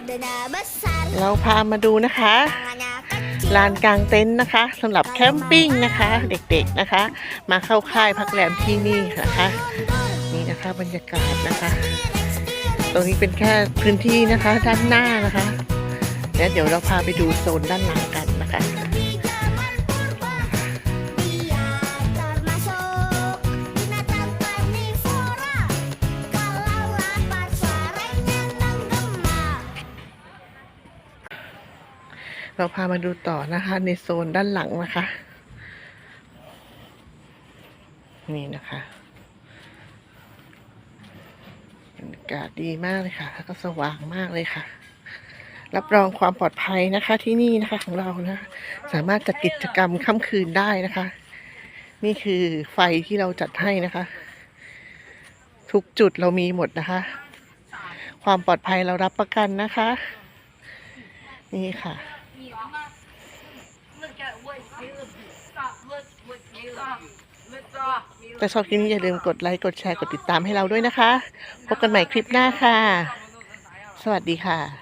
badannya besar เราพามาดูนะคะ tangannya kecil ลานกลางเต็นท์นะคะสำหรับแคมปิ้งนะคะ เด็กๆนะคะ มาเข้าค่ายพักแรมที่นี่นะคะนี่นะคะบรรยากาศนะคะ ตรงนี้เป็นแค่พื้นที่นะคะด้านหน้านะคะแล้วเดี๋ยวเราพาไปดูโซนด้านหลังกันนะคะ เราพามาดูต่อนะคะ ในโซนด้านหลังนะคะ นี่นะคะบรรยากาศดีมากเลยค่ะ แล้วก็สว่างมากเลยค่ะ รับรองความปลอดภัยนะคะที่นี่นะคะของเรานะ สามารถจัดกิจกรรมค่ำคืนได้นะคะ นี่คือไฟที่เราจัดให้นะคะ ทุกจุดเรามีหมดนะคะ ความปลอดภัยเรารับประกันนะคะ นี่ค่ะ แต่ชอบคลิปนี้อย่าลืมกดไลค์ กดแชร์ กดติดตามให้เราด้วยนะคะ พบกันใหม่คลิปหน้าค่ะ สวัสดีค่ะ